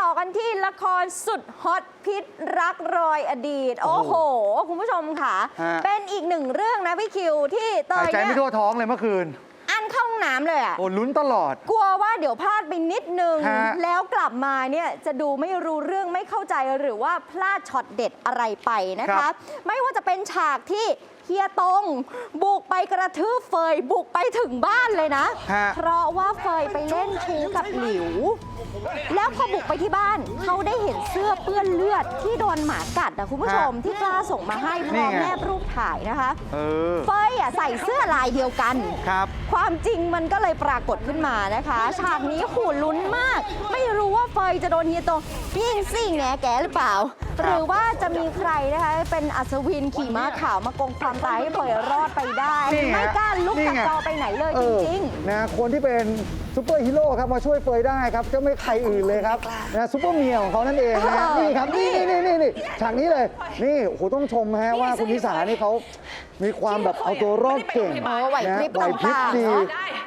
ต่อกันที่ละครสุดฮอตพิษรักรอยอดีต โอ้โห คุณผู้ชมค่ะ ฮะ เป็นอีกหนึ่งเรื่องนะพี่คิวที่เตหายยใจเนี่ไม่ยทั่วท้องเลยเมื่อคืน อันเข้าห้องน้ำเลยอะ โอ้ลุ้นตลอด กลัวว่าเดี๋ยวพลาดไปนิดนึง ฮะ แล้วกลับมาเนี่ยจะดูไม่รู้เรื่องไม่เข้าใจหรือว่าพลาดช็อตเด็ดอะไรไปนะครัคะบไม่ว่าจะเป็นฉากที่เฮียตง บุกไปกระทืบเฟยบุกไปถึงบ้านเลยนะ ฮะ เพราะว่าเฟยไปเล่นชู้กับหลิว แล้วพอบุกไปที่บ้านเขาได้เห็นเสื้อเปื้อนเลือดที่โดนหมากัดนะคุณผู้ชมที่กล้าส่งมาให้พร้อมนี่ไงแนบรูปถ่ายนะคะ เออ เฟยอะใส่เสื้อลายเดียวกัน ครับ ความจริงมันก็เลยปรากฏขึ้นมานะคะ ฉากนี้หูลุ้นมาก ไม่รู้ว่าเฟยจะโดนเฮียโตงยิงซิ่งแหนแกหรือเปล่า หรือว่าจะมีใครนะคะ เป็นอัศวินขี่ม้าขาวมาโกงความตายให้เฟยรอดไปได้ นี่ไงไม่กล้าลุกนี่จากไง จอไปไหนเลยเอจอริงนะคนที่เป็นซูเปอร์ฮีโร่ครับมาช่วยเฟยได้ครับจะไม่ใครอื่นเลยครับนะซูเปอร์เมียของเขานั่นเองนะเออนี่ครับนี่นี่นี่นี่ฉากนี้เลย นี่โอ้โหต้องชมฮะว่าคุณนิสานี่เขามีความแบบเอาตัวรอดเก่งเออไหวพริบนะไหวพริบต่างๆดีเนอะ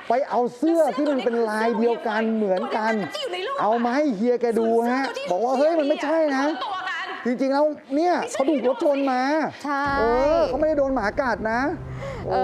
ไปเอาเสื้อที่มันเป็นลายเดียวกันเหมือนกัน เอามาให้เฮียแกดูฮะบอกว่าเฮ้ยมันไม่ใช่นะ จริงๆแล้วเนี่ยเขาถูกรถชนมาใช่ เออเขาไม่ได้โดนหมากัดนะเอ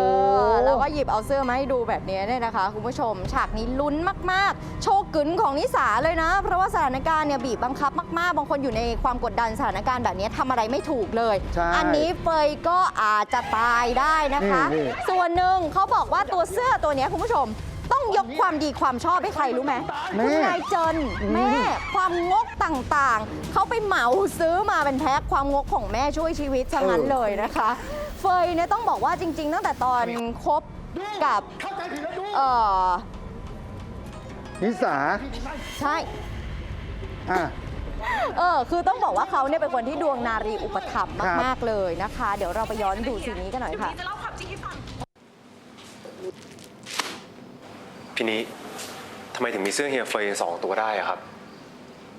อแล้วก็หยิบเอาเสื้อมาให้ดูแบบนี้เนี่ยนะคะ คุณผู้ชม ฉากนี้ลุ้นมากๆ โชว์กึนของนิสาเลยนะ เพราะว่าสถานการณ์เนี่ยบีบบังคับมากๆ บางคนอยู่ในความกดดันสถานการณ์แบบนี้ทำอะไรไม่ถูกเลย ใช่อันนี้เฟยก็อาจจะตายได้นะคะ นี่นี่ ส่วนหนึ่งเขาบอกว่าตัวเสื้อตัวเนี้ยคุณผู้ชม ต้องยกความดีความชอบให้ใครรู้ไหมแม่คุณนายเจินอืมแม่ความงกต่างๆ เขาไปเหมาซื้อมาเป็นแพ็คความงกของแม่ช่วยชีวิตซะงั้นเลยนะคะ เฟยเนี่ยต้องบอกว่าจริง ๆ ตั้งแต่ตอนคบกับเออนิสาใช่อะเออ คือต้องบอกว่าเขาเนี่ยเป็นคนที่ดวงนารีอุปถัมภ์ครับมาก ๆ เลยนะคะ เดี๋ยวเราไปย้อนดูซีนนี้กันหน่อยค่ะ พี่นี้ทำไมถึงมีเสื้อเฮียเฟยสองตัวได้อะครับ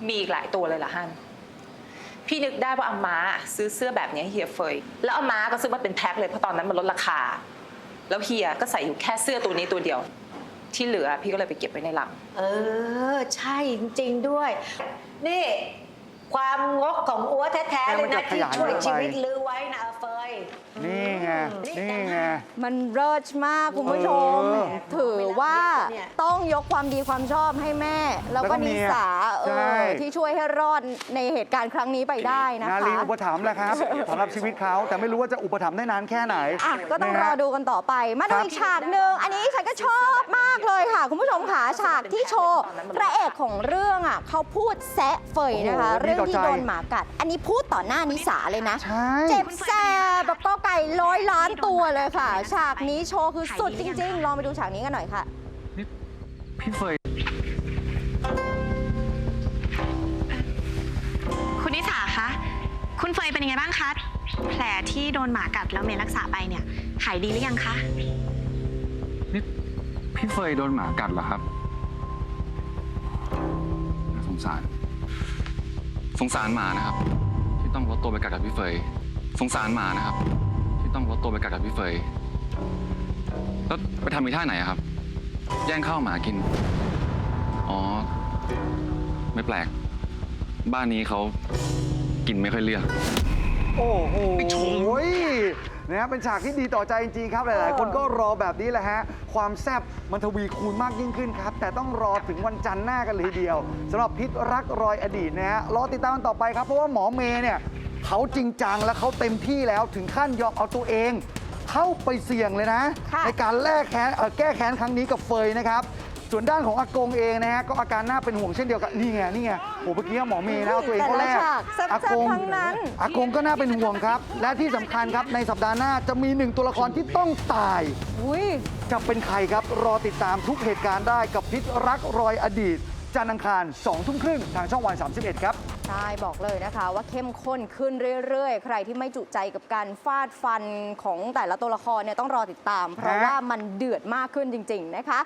มีอีกหลายตัวเลยล่ะฮันพี่นึกได้ว่าอาม้าซื้อเสื้อแบบนี้ให้เฮียเฟย แล้วอาม้าก็ซื้อมาเป็นแพ็คเลยเพราะตอนนั้นมันลดราคา แล้วเฮียก็ใส่อยู่แค่เสื้อตัวนี้ตัวเดียว ที่เหลือพี่ก็เลยไปเก็บไว้ในหลัง เออ ใช่จริงๆด้วย นี่ ความงกของอัวแท้ๆเลยนะแล้วมันจะขที่ยายช่วยออกไปชีวิตลือไว้นะอาเฟยนี่ ไง นี่ไง มันเริชมากคุณผู้ชม เออถือว่าต้องยกความดีความชอบให้แม่ แล้วแล้วก็ก็นิเมียสาเอใช่ อที่ช่วยให้รอดในเหตุการณ์ครั้งนี้ไปได้นะนาคะรีอุปถัมภ์แหละครับสำหรับชีวิตเขาแต่ไม่รู้ว่าจะอุปถัมภ์ได้นานแค่ไหนอะก็ต้องนะรฮะอดูกันต่อไป มาดูครับอีกฉากหนึ่งอันนี้ฉันก็ชอบมากเลยค่ะ คุณผู้ชมค่ะฉากที่โชว์พระเอกของเรื่องอะเขาพูดแซะเฟยนะคะโอ้โหเรื่องที่ดีต่อใจโดนหมากัด อันนี้พูดต่อหน้านิสาเลยนะ ใช่ เจ็บแสบ แบบก็ไก่ร้อยล้านตัวเลยค่ะ ฉากนี้โชว์คือสุดจริง ๆ ลองไปดูฉากนี้กันหน่อยค่ะพี่เฟยคุณนิสาคะ คุณเฟยเป็นยังไงบ้างคะ แผลที่โดนหมากัดแล้วเมย์รักษาไปเนี่ย หายดีหรือยังคะ นี่พี่เฟยโดนหมากัดเหรอครับน่าสงสาร สงสารหมานะครับ ที่ต้องลดตัวไปกัดกับพี่เฟย สงสารหมานะครับ ที่ต้องลดตัวไปกัดกับพี่เฟยแล้วไปทำอีท่าไหนอะครับ แย่งข้าวหมากิน อ๋อ ไม่แปลก บ้านนี้เขากินไม่ค่อยเลือก โอ้โหนะครับเป็นฉากที่ดีต่อใจจริงๆครับ หลายๆ คนก็รอแบบนี้แหละฮะ ความแซ่บมันทวีคูณมากยิ่งขึ้นครับ แต่ต้องรอถึงวันจันทร์หน้ากันเลยทีเดียวสำหรับพิษรักรอยอดีตนะฮะรอติดตามกันต่อไปครับ เพราะว่าหมอเมย์เนี่ย เขาจริงจังและเขาเต็มที่แล้วถึงขั้นยอมเอาตัวเอง เข้าไปเสี่ยงเลยนะค่ะในการแลกแค้นเอ่อแก้แค้นครั้งนี้กับเฟยนะครับ ส่วนด้านของอากงเองนะฮะก็อาการน่าเป็นห่วงเช่นเดียวกันนี่ไงนี่ไงโหเมื่อกี้หมอเมย์นะเอาตัวเองเข้าแลกแต่ละฉากแซ่บๆอากงทั้งนั้น อากงก็น่าเป็นห่วงครับ และที่สำคัญครับในสัปดาห์หน้าจะมีหนึ่งตัวละครที่ต้องตาย อุ้ย จะเป็นใครครับรอติดตามทุกเหตุการณ์ได้กับพิษรักรอยอดีต จันทร์อังคาร2ทุ่มครึ่งทางช่องวัน 31 ครับ ใช่บอกเลยนะคะว่าเข้มข้นขึ้นเรื่อยๆ ใครที่ไม่จุใจกับการฟาดฟันของแต่ละตัวละครเนี่ยต้องรอติดตาม เพราะฮะว่ามันเดือดมากขึ้นจริง ๆ นะคะ